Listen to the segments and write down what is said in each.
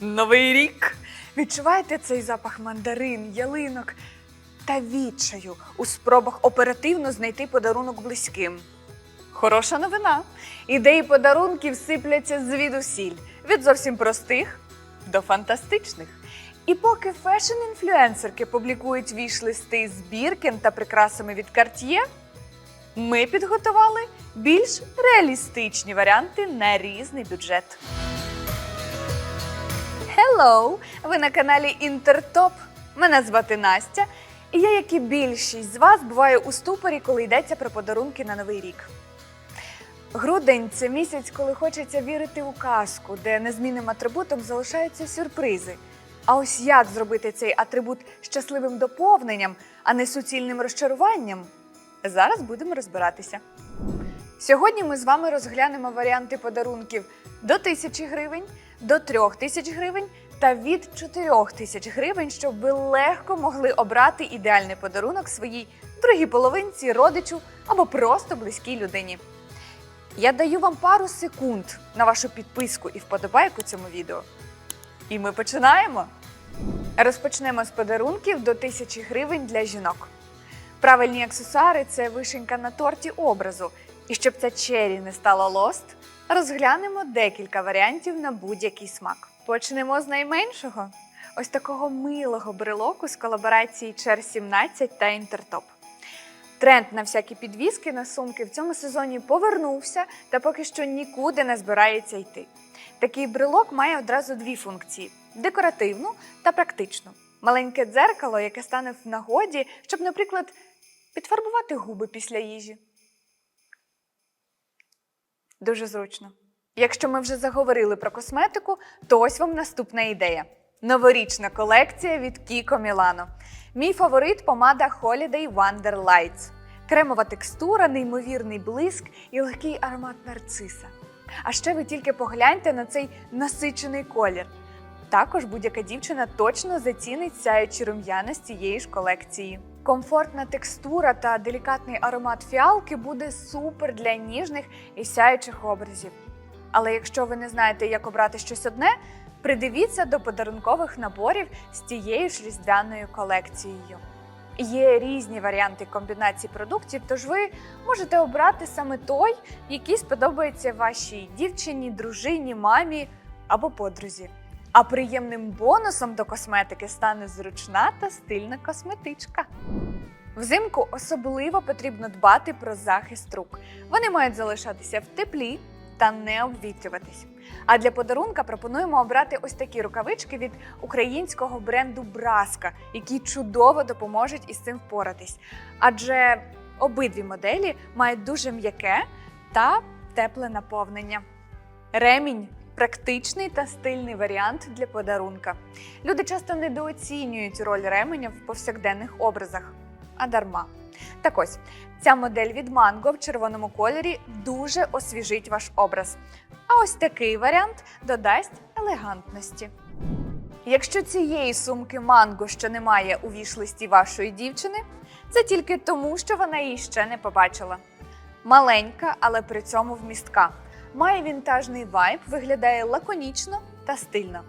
Новий рік. Відчуваєте цей запах мандарин, ялинок та відчаю у спробах оперативно знайти подарунок близьким. Хороша новина. Ідеї подарунків сипляться звідусіль від зовсім простих до фантастичних. І поки фешн-інфлюенсерки публікують віш-листи з біркін та прикрасами від Cartier, ми підготували більш реалістичні варіанти на різний бюджет. Hello! Ви на каналі Інтертоп. Мене звати Настя, і я, як і більшість з вас, буваю у ступорі, коли йдеться про подарунки на новий рік. Грудень це місяць, коли хочеться вірити у казку, де незмінним атрибутом залишаються сюрпризи. А ось як зробити цей атрибут щасливим доповненням, а не суцільним розчаруванням? Зараз будемо розбиратися. Сьогодні ми з вами розглянемо варіанти подарунків до 1000 гривень, до 3000 гривень та від 4000 гривень, щоб ви легко могли обрати ідеальний подарунок своїй другій половинці, родичу або просто близькій людині. Я даю вам пару секунд на вашу підписку і вподобайку цьому відео. І ми починаємо. Розпочнемо з подарунків до 1000 гривень для жінок. Правильні аксесуари це вишенька на торті образу. І щоб ця чері не стала лост, розглянемо декілька варіантів на будь-який смак. Почнемо з найменшого ось такого милого брелоку з колаборації Чер 17 та Інтертоп. Тренд на всякі підвіски на сумки в цьому сезоні повернувся та поки що нікуди не збирається йти. Такий брелок має одразу дві функції: декоративну та практичну. Маленьке дзеркало, яке стане в нагоді, щоб, наприклад, підфарбувати губи після їжі. Дуже зручно. Якщо ми вже заговорили про косметику, то ось вам наступна ідея: новорічна колекція від Kiko Milano. Мій фаворит помада Holiday Wonder Lights. Кремова текстура, неймовірний блиск і легкий аромат нарциса. А ще ви тільки погляньте на цей насичений колір. Також будь-яка дівчина точно зацінить сяючі рум'яна з цієї ж колекції. Комфортна текстура та делікатний аромат фіалки буде супер для ніжних і сяючих образів. Але якщо ви не знаєте, як обрати щось одне, придивіться до подарункових наборів з тією ж різдвяною колекцією. Є різні варіанти комбінацій продуктів, тож ви можете обрати саме той, який сподобається вашій дівчині, дружині, мамі або подрузі. А приємним бонусом до косметики стане зручна та стильна косметичка. Взимку особливо потрібно дбати про захист рук. Вони мають залишатися в теплі та не обвітрюватись. А для подарунка пропонуємо обрати ось такі рукавички від українського бренду Браска, які чудово допоможуть із цим впоратись. Адже обидві моделі мають дуже м'яке та тепле наповнення. Ремінь практичний та стильний варіант для подарунка. Люди часто недооцінюють роль ременя в повсякденних образах, а дарма. Так ось, ця модель від Mango в червоному кольорі дуже освіжить ваш образ. А ось такий варіант додасть елегантності. Якщо цієї сумки манго ще немає у віш-листі вашої дівчини, це тільки тому, що вона її ще не побачила. Маленька, але при цьому вмістка. Має вінтажний вайб, виглядає лаконічно та стильно.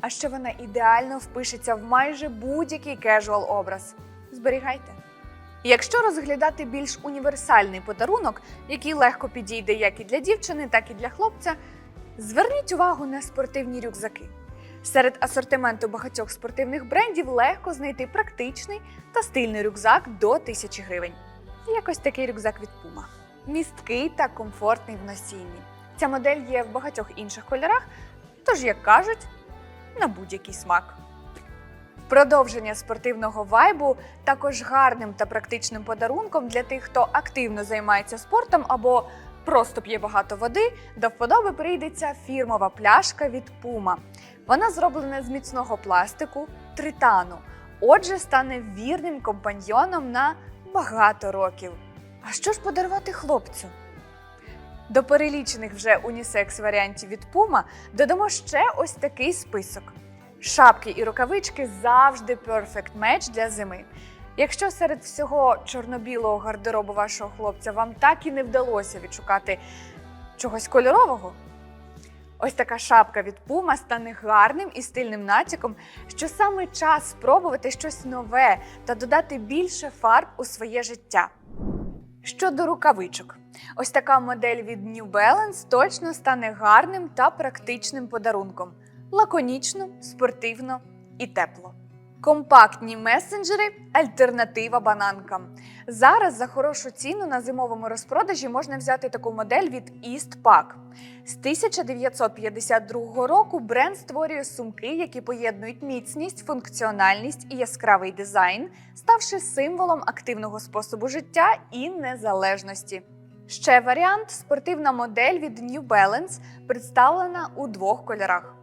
А ще вона ідеально впишеться в майже будь-який кежуал образ. Зберігайте. Якщо розглядати більш універсальний подарунок, який легко підійде як і для дівчини, так і для хлопця, зверніть увагу на спортивні рюкзаки. Серед асортименту багатьох спортивних брендів легко знайти практичний та стильний рюкзак до 1000 гривень. Якось такий рюкзак від Puma. Місткий та комфортний в носінні. Ця модель є в багатьох інших кольорах, тож, як кажуть, на будь-який смак. Продовження спортивного вайбу також гарним та практичним подарунком для тих, хто активно займається спортом або просто п'є багато води, до вподоби прийдеться фірмова пляшка від Puma. Вона зроблена з міцного пластику тритану, отже, стане вірним компаньйоном на багато років. А що ж подарувати хлопцю? До перелічених вже унісекс варіантів від Puma додамо ще ось такий список. Шапки і рукавички завжди перфект меч для зими. Якщо серед всього чорно-білого гардеробу вашого хлопця вам так і не вдалося відшукати чогось кольорового, Ось така шапка від Puma стане гарним і стильним натяком, що саме час спробувати щось нове та додати більше фарб у своє життя. Щодо рукавичок, ось така модель від New Balance точно стане гарним та практичним подарунком. Лаконічно, спортивно і тепло. Компактні месенджери альтернатива бананкам. Зараз за хорошу ціну на зимовому розпродажі можна взяти таку модель від Eastpak. З 1952 року бренд створює сумки, які поєднують міцність, функціональність і яскравий дизайн, ставши символом активного способу життя і незалежності. Ще варіант спортивна модель від New Balance представлена у двох кольорах.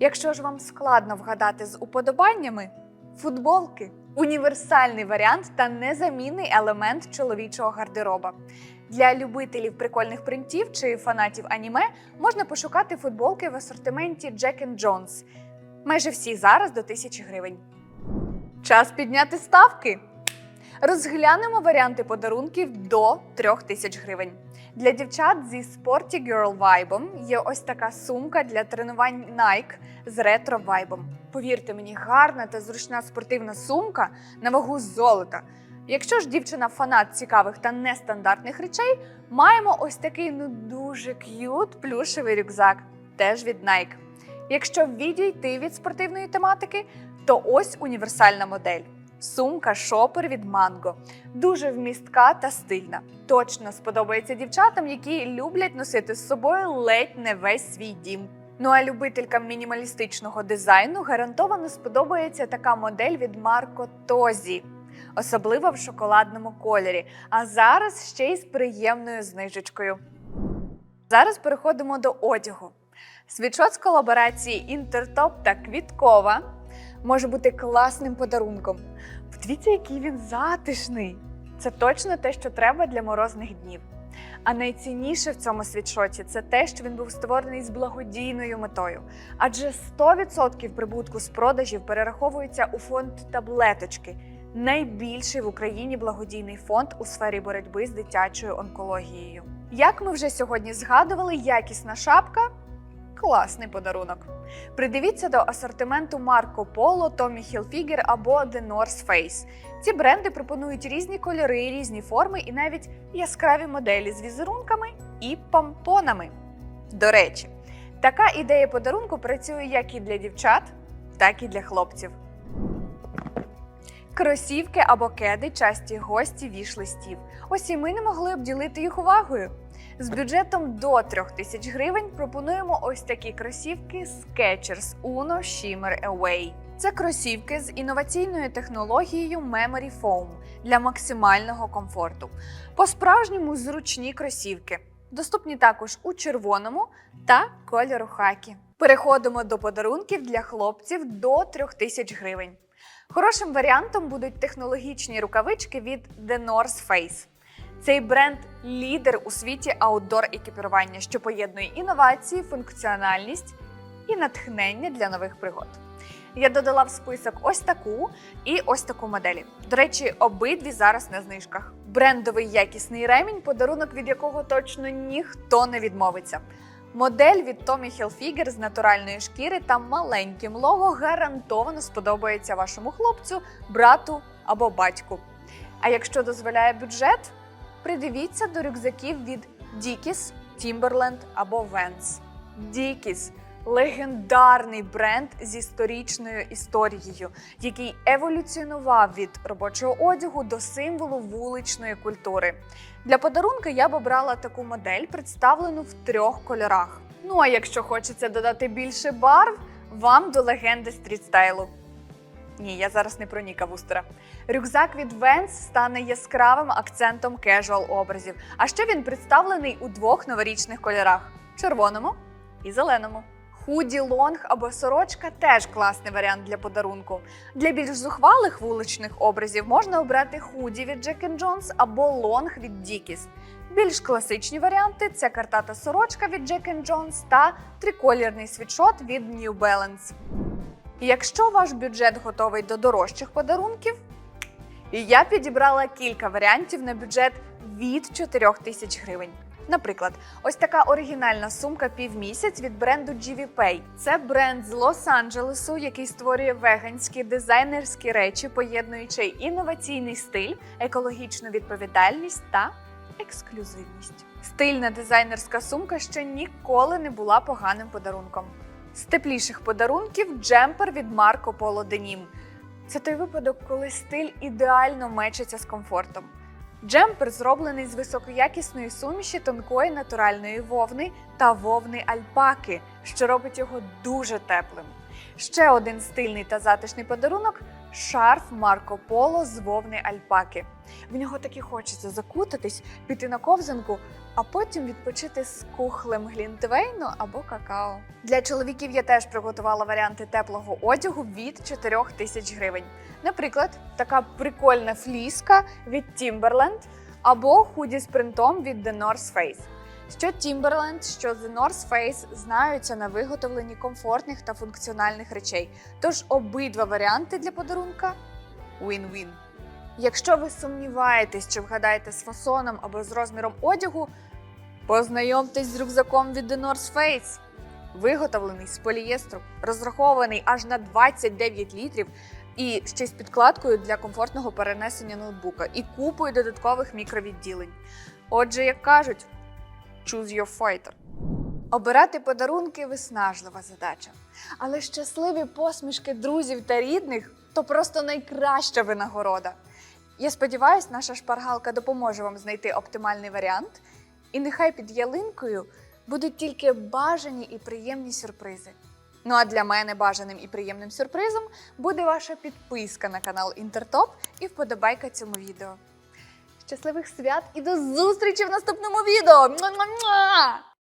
Якщо ж вам складно вгадати з уподобаннями, футболки універсальний варіант та незамінний елемент чоловічого гардероба. Для любителів прикольних принтів чи фанатів аніме можна пошукати футболки в асортименті Jack Jones. Майже всі зараз до 1000 гривень. Час підняти ставки. Розглянемо варіанти подарунків до 3000 гривень. Для дівчат зі Sporty Girl вайбом є ось така сумка для тренувань Nike з ретро вайбом. Повірте мені, гарна та зручна спортивна сумка на вагу золота. Якщо ж дівчина фанат цікавих та нестандартних речей, маємо ось такий ну дуже к'ют плюшевий рюкзак, теж від Nike. Якщо відійти від спортивної тематики, то ось універсальна модель. Сумка шопер від Mango. Дуже вмістка та стильна. Точно сподобається дівчатам, які люблять носити з собою ледь не весь свій дім. Ну а любителькам мінімалістичного дизайну гарантовано сподобається така модель від Марко Тозі, особливо в шоколадному кольорі. А зараз ще й з приємною знижечкою. Зараз переходимо до одягу. Світшот з колаборації Інтертоп та Квіткова може бути класним подарунком. Подивіться, який він затишний. Це точно те, що треба для морозних днів. А найцінніше в цьому світшоті це те, що він був створений з благодійною метою. Адже 100% прибутку з продажів перераховується у фонд таблеточки, найбільший в Україні благодійний фонд у сфері боротьби з дитячою онкологією. Як ми вже сьогодні згадували, якісна шапка класний подарунок. Придивіться до асортименту Марко Поло, Tommy Hilfiger або The North Face. Ці бренди пропонують різні кольори, різні форми і навіть яскраві моделі з візерунками і помпонами. До речі, така ідея подарунку працює як і для дівчат, так і для хлопців. Кросівки або кеди часті гості віш-листів. Ось і ми не могли обділити їх увагою. З бюджетом до 3000 гривень пропонуємо ось такі кросівки Skechers Uno Shimmer Away. Це кросівки з інноваційною технологією Memory Foam для максимального комфорту. По-справжньому зручні кросівки. Доступні також у червоному та кольору хакі. Переходимо до подарунків для хлопців до 3000 гривень. Хорошим варіантом будуть технологічні рукавички від The North Face. Цей бренд лідер у світі аутдор екіпірування, що поєднує інновації, функціональність і натхнення для нових пригод. Я додала в список ось таку і ось таку моделі. До речі, обидві зараз на знижках. Брендовий якісний ремінь, подарунок від якого точно ніхто не відмовиться. Модель від Tommy Hilfiger з натуральної шкіри та маленьким лого гарантовано сподобається вашому хлопцю, брату або батьку. А якщо дозволяє бюджет, придивіться до рюкзаків від Dickies, Timberland або Vans. Dickies – легендарний бренд з історичною історією, який еволюціонував від робочого одягу до символу вуличної культури. Для подарунка я б обрала таку модель, представлену в трьох кольорах. Ну а якщо хочеться додати більше барв, вам до легенди стрітстайлу. Ні, я зараз не про Ніка Вустера. Рюкзак від Vans стане яскравим акцентом кежуал образів. А ще він представлений у двох новорічних кольорах червоному і зеленому. Худі, лонг або сорочка теж класний варіант для подарунку. Для більш зухвалих вуличних образів можна обрати худі від Jack Jones або лонг від Dickies. Більш класичні варіанти це картата сорочка від Jack Jones та триколірний світшот від New Balance. Якщо ваш бюджет готовий до дорожчих подарунків, я підібрала кілька варіантів на бюджет від 4 тисяч гривень. Наприклад, ось така оригінальна сумка півмісяць від бренду GV Pay. Це бренд з Лос-Анджелесу, який створює веганські дизайнерські речі, поєднуючи інноваційний стиль, екологічну відповідальність та ексклюзивність. Стильна дизайнерська сумка ще ніколи не була поганим подарунком. З тепліших подарунків джемпер від Marco Polo Denim. Це той випадок, коли стиль ідеально мечиться з комфортом. Джемпер зроблений з високоякісної суміші тонкої натуральної вовни та вовни альпаки, що робить його дуже теплим. Ще один стильний та затишний подарунок шарф Марко Поло з вовни альпаки. В нього таки хочеться закутатись, піти на ковзанку, а потім відпочити з кухлем глінтвейну або какао. Для чоловіків я теж приготувала варіанти теплого одягу від 4 тисяч гривень. Наприклад, така прикольна фліска від Timberland або худі з принтом від The North Face. Що Timberland, що The North Face знаються на виготовленні комфортних та функціональних речей. Тож обидва варіанти для подарунка win-win. Якщо ви сумніваєтесь, чи вгадаєте з фасоном або з розміром одягу, познайомтесь з рюкзаком від The North Face. Виготовлений з полієстру, розрахований аж на 29 літрів і ще з підкладкою для комфортного перенесення ноутбука і купою додаткових мікровідділень. Отже, як кажуть, choose your fighter. Обирати подарунки виснажлива задача. Але щасливі посмішки друзів та рідних то просто найкраща винагорода. Я сподіваюся, наша шпаргалка допоможе вам знайти оптимальний варіант, і нехай під ялинкою будуть тільки бажані і приємні сюрпризи. Ну а для мене бажаним і приємним сюрпризом буде ваша підписка на канал Інтертоп і вподобайка цьому відео. Щасливих свят і до зустрічі в наступному відео!